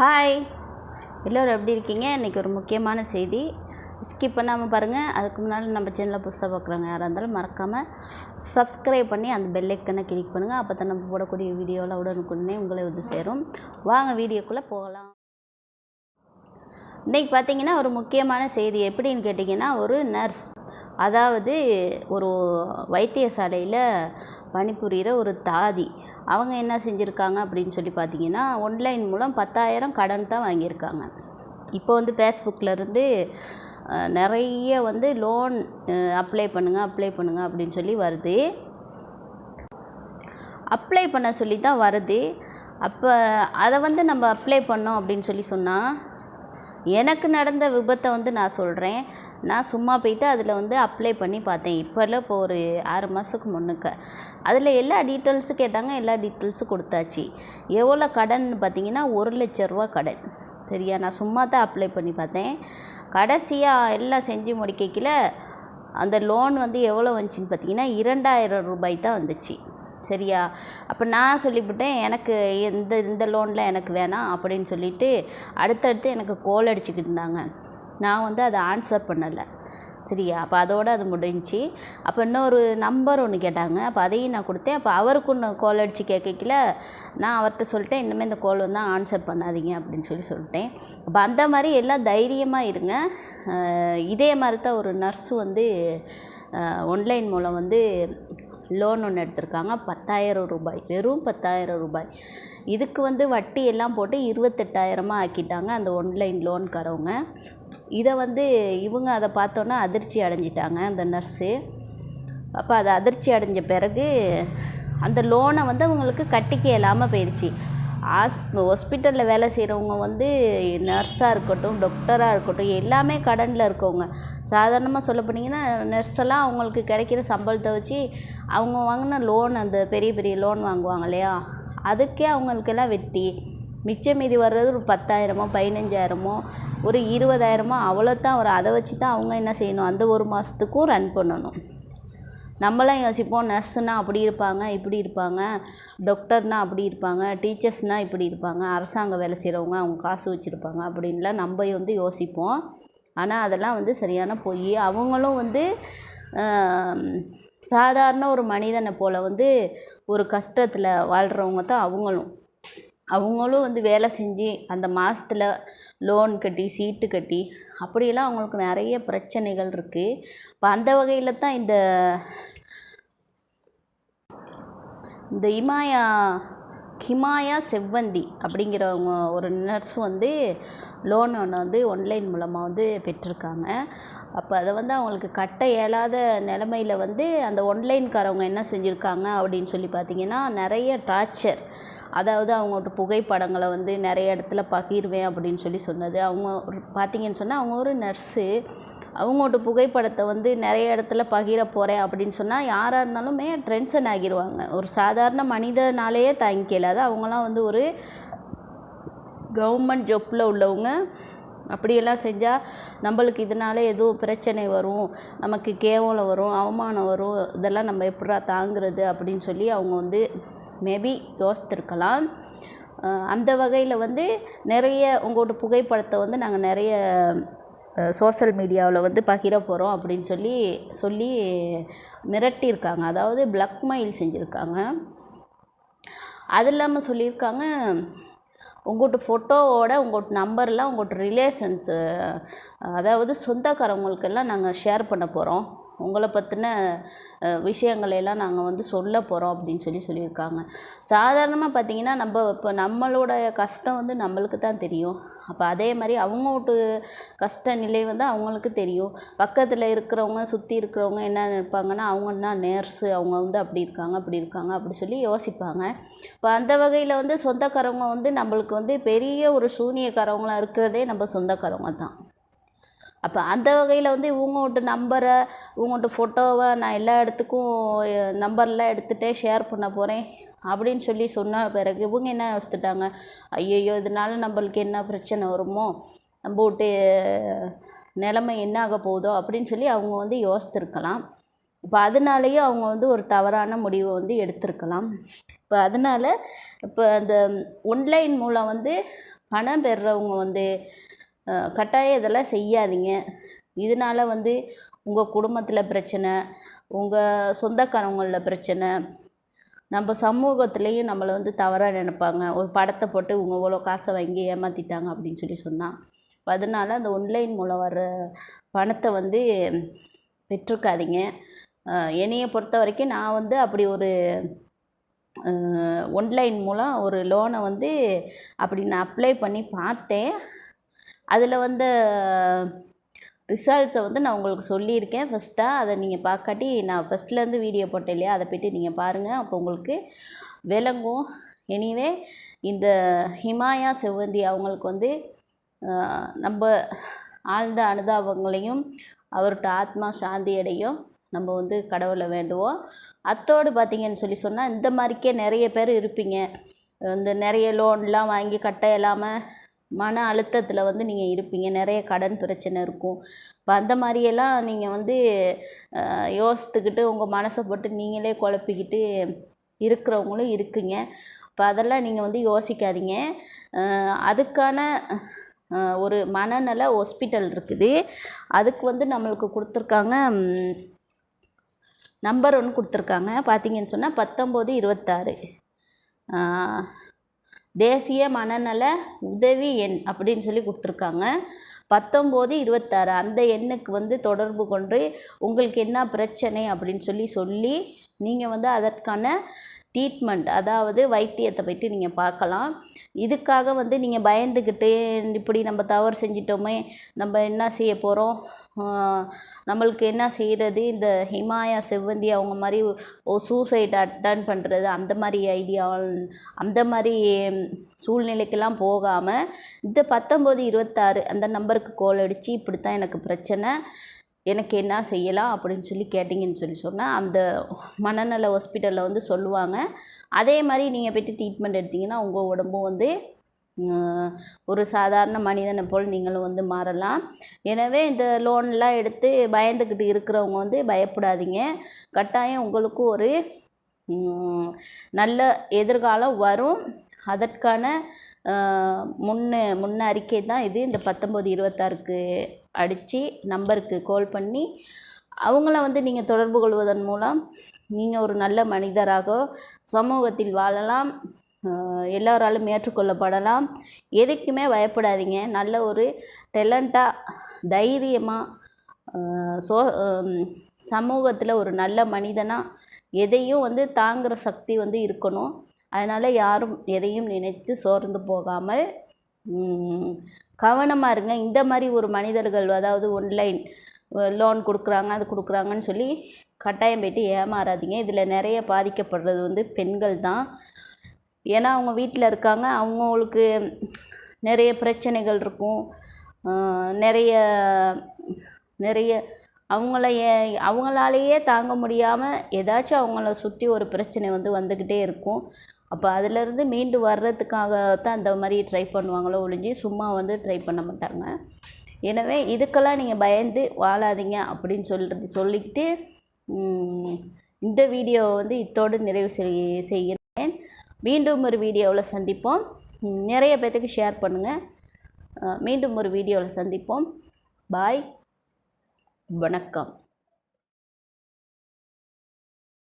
Hi எல்லோரும் எப்படி இருக்கீங்க? இன்றைக்கி ஒரு முக்கியமான செய்தி. ஸ்கிப் பண்ணாமல் பாருங்கள் அதுக்கு முன்னால் நம்ம சேனலில் புதுசாக பார்க்குறவங்க யாராக இருந்தாலும் மறக்காமல் சப்ஸ்கிரைப் பண்ணி அந்த பெல்லைக்கனை கிளிக் பண்ணுங்கள் அப்போ தான் நம்ம போடக்கூடிய வீடியோவில் உடனுக்குடனே உங்களை வந்து சேரும். வாங்க வீடியோக்குள்ளே போகலாம். இன்றைக்கி பார்த்தீங்கன்னா ஒரு முக்கியமான செய்தி. எப்படின்னு கேட்டிங்கன்னா ஒரு நர்ஸ் அதாவது ஒரு வைத்தியசாலையில் பணிபுரிகிற ஒரு தாதி. அவங்க என்ன செஞ்சுருக்காங்க அப்படின்னு சொல்லி பார்த்தீங்கன்னா ஒன்லைன் மூலம் பத்தாயிரம் கடன் தான் வாங்கியிருக்காங்க. இப்போ வந்து ஃபேஸ்புக்லேருந்து நிறைய வந்து லோன் அப்ளை பண்ணுங்கள் அப்ளை பண்ணுங்கள் அப்படின்னு சொல்லி வருது. அப்ளை பண்ண சொல்லி தான் வருது. அப்போ அதை வந்து நம்ம அப்ளை பண்ணோம் அப்படின்னு சொல்லி சொன்னால் எனக்கு நடந்த விபத்தை வந்து நான் சொல்கிறேன் நான் சும்மா போயிட்டு அதில் வந்து அப்ளை பண்ணி பார்த்தேன். இப்போல்லாம் இப்போ ஒரு ஆறு மாதத்துக்கு முன்னுக்க. அதில் எல்லா டீட்டெயில்ஸும் கேட்டாங்க எல்லா டீட்டெயில்ஸும் கொடுத்தாச்சு. எவ்வளோ கடன் பார்த்தீங்கன்னா ஒரு லட்ச ரூபா கடன். சரியா? நான் சும்மா தான் அப்ளை பண்ணி பார்த்தேன். கடைசியாக எல்லாம் செஞ்சு முடிக்கல அந்த லோன் வந்து எவ்வளோ வந்துச்சுன்னு பார்த்தீங்கன்னா இரண்டாயிரம் ரூபாய் தான் வந்துச்சு. சரியா? அப்போ நான் சொல்லிவிட்டேன் எனக்கு இந்த இந்த லோனில் எனக்கு வேணாம் அப்படின்னு சொல்லிவிட்டு அடுத்தடுத்து எனக்கு கோல் அடிச்சுக்கிட்டு இருந்தாங்க. நான் வந்து அதை ஆன்சர் பண்ணலை. சரியா? அப்போ அதோடு அது முடிஞ்சுச்சு. அப்போ இன்னொரு நம்பர் ஒன்று கேட்டாங்க. அப்போ அதையும் நான் கொடுத்தேன். அப்போ அவருக்கு ஒன்று கால் அடித்து கேட்கல நான் அவர்கிட்ட சொல்லிட்டேன் இனிமேல் இந்த கால் வந்து ஆன்சர் பண்ணாதீங்க அப்படின்னு சொல்லி சொல்லிட்டேன். அப்போ அந்த மாதிரி எல்லாம் தைரியமாக இருங்க. இதே மாதிரி தான் ஒரு நர்ஸு வந்து ஒன்லைன் மூலம் வந்து லோன் ஒன்று எடுத்திருக்காங்க. பத்தாயிரம் ரூபாய். வெறும் பத்தாயிரம் ரூபாய். இதுக்கு வந்து வட்டி எல்லாம் போட்டு இருபத்தெட்டாயிரமாக ஆக்கிட்டாங்க அந்த ஒன்லைன் லோன்காரவங்க இதை வந்து இவங்க அதை பார்த்தோன்னே அதிர்ச்சி அடைஞ்சிட்டாங்க அந்த நர்ஸு அப்போ அதை அதிர்ச்சி அடைஞ்ச பிறகு அந்த லோனை வந்து அவங்களுக்கு கட்டிக்க இல்லாமல் போயிடுச்சு ஆஸ் ஹாஸ்பிட்டலில் வேலை செய்கிறவங்க வந்து நர்ஸாக இருக்கட்டும் டாக்டராக இருக்கட்டும் எல்லாமே கடனில் இருக்கவங்க. சாதாரணமாக சொல்ல போனீங்கன்னா நர்ஸ் எல்லாம் அவங்களுக்கு கிடைக்கிற சம்பளத்தை வச்சு அவங்க வாங்கின லோன் அந்த பெரிய பெரிய லோன் வாங்குவாங்க இல்லையா? அதுக்கே அவங்களுக்கெல்லாம் வெட்டி. மிச்சம் மீதி வர்றது ஒரு பத்தாயிரமோ பதினஞ்சாயிரமோ ஒரு இருபதாயிரமோ அவ்வளோதான் வரும் அதை வச்சு தான் அவங்க என்ன செய்யணும்? அந்த ஒரு மாதத்துக்கும் ரன் பண்ணணும். நம்மளாம் யோசிப்போம் நர்ஸுனால் அப்படி இருப்பாங்க இப்படி இருப்பாங்க. டாக்டர்னால் அப்படி இருப்பாங்க. டீச்சர்ஸ்னால் இப்படி இருப்பாங்க. அரசாங்க வேலை செய்கிறவங்க அவங்க காசு வச்சுருப்பாங்க அப்படின்லாம் நம்ம வந்து யோசிப்போம். ஆனால் அதெல்லாம் வந்து சரியான பொய். அவங்களும் வந்து சாதாரண ஒரு மனிதனை போல் வந்து ஒரு கஷ்டத்தில் வாழ்கிறவங்க தான் அவங்களும். அவங்களும் வந்து வேலை செஞ்சு அந்த மாதத்துல லோன் கட்டி சீட்டு கட்டி அப்படியெல்லாம் அவங்களுக்கு நிறைய பிரச்சனைகள் இருக்குது இப்போ அந்த வகையில் தான் இந்த இந்த இமாயா ஹிமாயா செவ்வந்தி அப்படிங்கிறவங்க ஒரு நர்ஸ் வந்து லோன் ஒன்று வந்து ஒன்லைன் மூலமாக வந்து பெற்றிருக்காங்க. அப்போ அதை வந்து அவங்களுக்கு கட்ட இயலாத நிலமையில வந்து அந்த ஒன்லைன்காரவங்க என்ன செஞ்சுருக்காங்க அப்படின்னு சொல்லி பார்த்தீங்கன்னா நிறைய டார்ச்சர் அதாவது அவங்கள்ட்ட புகைப்படங்களை வந்து நிறைய இடத்துல பகிர்வேன் அப்படின்னு சொல்லி சொன்னது. அவங்க ஒரு பார்த்தீங்கன்னு சொன்னால் அவங்க ஒரு நர்ஸு அவங்களோட புகைப்படத்தை வந்து நிறைய இடத்துல பகிர போகிறேன் அப்படின்னு சொன்னால் யாராக இருந்தாலுமே டென்ஷன் ஆகிடுவாங்க ஒரு சாதாரண மனிதனாலேயே தாங்கிக்கல அது அவங்களாம் வந்து ஒரு கவர்மெண்ட் ஜாப்பில் உள்ளவங்க அப்படியெல்லாம் செஞ்சால் நம்மளுக்கு இதனால் எதுவும் பிரச்சனை வரும் நமக்கு கேவலம் வரும் அவமானம் வரும் இதெல்லாம் நம்ம எப்படா தாங்கிறது அப்படின்னு சொல்லி அவங்க வந்து மேபி யோசித்திருக்கலாம். அந்த வகையில் வந்து நிறைய உங்களோட புகைப்படத்தை வந்து நாங்கள் நிறைய சோஷியல் மீடியாவில் வந்து பகிர போகிறோம் அப்படின்னு சொல்லி சொல்லி மிரட்டியிருக்காங்க. அதாவது பிளாக்மெயில் செஞ்சுருக்காங்க. அது இல்லாமல் சொல்லியிருக்காங்க உங்கள்கிட்ட ஃபோட்டோவோட உங்கள்கிட்ட நம்பர்லாம் உங்கள்கிட்ட ரிலேஷன்ஸு அதாவது சொந்தக்காரவங்களுக்கெல்லாம் நாங்கள் ஷேர் பண்ண போகிறோம் உங்களை பற்றின விஷயங்களை எல்லாம் நாங்கள் வந்து சொல்ல போகிறோம் அப்படின்னு சொல்லி சொல்லியிருக்காங்க. சாதாரணமாக பார்த்தீங்கன்னா நம்ம இப்போ நம்மளோட கஷ்டம் வந்து நம்மளுக்கு தான் தெரியும். அப்போ அதே மாதிரி அவங்க வீட்டு கஷ்ட நிலை வந்து அவங்களுக்கு தெரியும். பக்கத்தில் இருக்கிறவங்க சுற்றி இருக்கிறவங்க என்ன நினைப்பாங்கன்னா அவங்கன்னா நேர்ஸு அவங்க வந்து அப்படி இருக்காங்க அப்படி இருக்காங்க அப்படி சொல்லி யோசிப்பாங்க. இப்போ அந்த வகையில் வந்து சொந்தக்காரவங்க வந்து நம்மளுக்கு வந்து பெரிய ஒரு சூனியக்காரவங்களாக இருக்கிறதே நம்ம சொந்தக்காரவங்க தான். அப்போ அந்த வகையில் வந்து இவங்கள்ட்ட நம்பரை இவங்கள்ட்ட ஃபோட்டோவை நான் எல்லா இடத்துக்கும் நம்பர்லாம் எடுத்துகிட்டே ஷேர் பண்ண போகிறேன் அப்படின்னு சொல்லி சொன்ன பிறகு இவங்க என்ன யோசித்துட்டாங்க? ஐயையோ இதனால நம்மளுக்கு என்ன பிரச்சனை வருமோ? நம்ம விட்டு நிலைமை என்ன ஆக போகுதோ? அப்படின்னு சொல்லி அவங்க வந்து யோசித்திருக்கலாம். இப்போ அதனாலேயே அவங்க வந்து ஒரு தவறான முடிவை வந்து எடுத்திருக்கலாம். இப்போ அதனால் இப்போ அந்த ஒன்லைன் மூலம் வந்து பணம் பெறுறவங்க வந்து கட்டாயம் இதெல்லாம் செய்யாதீங்க. இதனால் வந்து உங்கள் குடும்பத்தில் பிரச்சனை உங்கள் சொந்தக்காரங்களில் பிரச்சனை நம்ம சமூகத்துலேயும் நம்மளை வந்து தவறாக நினைப்பாங்க. ஒரு படத்தை போட்டு இவங்க இவ்வளோ காசை வாங்கி ஏமாற்றிட்டாங்க அப்படின்னு சொல்லி சொன்னால் அப்ப அதனால அந்த ஒன்லைன் மூலம் வர பணத்தை வந்து பெற்றுக்காதீங்க. என்னையை பொறுத்த வரைக்கும் நான் வந்து அப்படி ஒரு ஒன்லைன் மூலம் ஒரு லோனை வந்து அப்படி நான் அப்ளை பண்ணி பார்த்தேன். அதில் வந்து ரிசல்ட்ஸை வந்து நான் உங்களுக்கு சொல்லியிருக்கேன். ஃபஸ்ட்டாக அதை நீங்கள் பார்க்காட்டி நான் ஃபஸ்ட்லேருந்து வீடியோ போட்டேன் இல்லையா? அதை போய்ட்டு நீங்கள் பாருங்கள் அப்போ உங்களுக்கு விளங்கும். எனிவே இந்த ஹிமாயா செவ்வந்தி அவங்களுக்கு வந்து நம்ம ஆழ்ந்த அனுதாபங்களையும் அவர்கிட்ட ஆத்மா சாந்தி அடையும். நம்ம வந்து கடவுளை வேண்டுவோம். அத்தோடு பார்த்தீங்கன்னு சொல்லி சொன்னால் இந்த மாதிரிக்கே நிறைய பேர் இருப்பீங்க. இந்த நிறைய லோன்லாம் வாங்கி கட்ட இல்லாமல் மன அழுத்தத்தில் வந்து நீங்கள் இருப்பீங்க. நிறைய கடன் பிரச்சனை இருக்கும். இப்போ அந்த மாதிரியெல்லாம் நீங்கள் வந்து யோசித்துக்கிட்டு உங்கள் மனசை போட்டு நீங்களே குழப்பிக்கிட்டு இருக்கிறவங்களும் இருக்குங்க. இப்போ அதெல்லாம் நீங்கள் வந்து யோசிக்காதீங்க. அதுக்கான ஒரு மனநல ஹாஸ்பிட்டல் இருக்குது. அதுக்கு வந்து நம்மளுக்கு கொடுத்துருக்காங்க நம்பர் ஒன்று கொடுத்துருக்காங்க. பார்த்தீங்கன்னு சொன்னால் பத்தொம்போது இருபத்தாறு. தேசிய மனநல உதவி எண் அப்படின்னு சொல்லி கொடுத்துருக்காங்க. பத்தொம்போது இருபத்தாறு அந்த எண்ணுக்கு வந்து தொடர்பு கொண்டு உங்களுக்கு என்ன பிரச்சனை அப்படின்னு சொல்லி சொல்லி நீங்கள் வந்து அதற்கான ட்ரீட்மெண்ட் அதாவது வைத்தியத்தை பற்றி நீங்கள் பார்க்கலாம். இதுக்காக வந்து நீங்கள் பயந்துக்கிட்டு இப்படி நம்ம தவறு செஞ்சிட்டோமே நம்ம என்ன செய்ய போகிறோம் நம்மளுக்கு என்ன செய்கிறது இந்த ஹிமாயா செவ்வந்தி அவங்க மாதிரி ஓ சூசைட் அட்டன் பண்ணுறது அந்த மாதிரி ஐடியா அந்த மாதிரி சூழ்நிலைக்கெல்லாம் போகாமல் இந்த பத்தொம்போது இருபத்தாறு அந்த நம்பருக்கு கோல் அடித்து இப்படி தான் எனக்கு பிரச்சனை. எனக்கு என்ன செய்யலாம் அப்படின்னு சொல்லி கேட்டிங்கன்னு சொல்லி சொன்னால் அந்த மனநல ஹாஸ்பிட்டலில் வந்து சொல்லுவாங்க. அதே மாதிரி நீங்கள் போய்ட்டு ட்ரீட்மெண்ட் எடுத்தீங்கன்னா உங்கள் உடம்பும் வந்து ஒரு சாதாரண மனிதனை போல் நீங்களும் வந்து மாறலாம். எனவே இந்த லோன்லாம் எடுத்து பயந்துக்கிட்டு இருக்கிறவங்க வந்து பயப்படாதீங்க. கட்டாயம் உங்களுக்கும் ஒரு நல்ல எதிர்காலம் வரும். அதற்கான முன்ன முன்ன அறிக்கை தான் இது. இந்த பத்தொம்போது இருபத்தாறுக்கு அடித்து நம்பருக்கு கால் பண்ணி அவங்கள வந்து நீங்கள் தொடர்பு கொள்வதன் மூலம் நீங்கள் ஒரு நல்ல மனிதராக சமூகத்தில் வாழலாம் எல்லோராலும் ஏற்றுக்கொள்ளப்படலாம். எதுக்குமே பயப்படாதீங்க. நல்ல ஒரு டெலண்ட்டாக தைரியமாக சோ சமூகத்தில் ஒரு நல்ல மனிதனாக எதையும் வந்து தாங்குகிற சக்தி வந்து இருக்கணும். அதனால் யாரும் எதையும் நினைத்து சோர்ந்து போகாமல் கவனமாக இருங்க. இந்த மாதிரி ஒரு மனிதர்கள் அதாவது ஒன்லைன் லோன் கொடுக்குறாங்க அது கொடுக்குறாங்கன்னு சொல்லி கட்டாயம் போயிட்டு ஏமாறாதீங்க. இதில் நிறைய பாதிக்கப்படுறது வந்து பெண்கள் தான். ஏன்னா அவங்க வீட்டில் இருக்காங்க. அவங்களுக்கு நிறைய பிரச்சனைகள் இருக்கும். நிறைய நிறைய அவங்கள ஏ- அவங்களாலேயே தாங்க முடியாமல் ஏதாச்சும் அவங்கள சுற்றி ஒரு பிரச்சனை வந்து வந்துக்கிட்டே இருக்கும். அப்போ அதிலேருந்து மீண்டு வர்றதுக்காக தான் அந்த மாதிரி ட்ரை பண்ணுவாங்களோ ஒழிஞ்சு சும்மா வந்து ட்ரை பண்ண மாட்டாங்க. எனவே இதுக்கெல்லாம் நீங்கள் பயந்து வாழாதீங்க அப்படின்னு சொல்கிறது சொல்லிக்கிட்டு இந்த வீடியோவை வந்து இத்தோடு நிறைவு செய் செய்கிறேன். மீண்டும் ஒரு வீடியோவில் சந்திப்போம். நிறைய பேர்த்துக்கு ஷேர் பண்ணுங்கள் மீண்டும் ஒரு வீடியோவில் சந்திப்போம். பாய் வணக்கம்.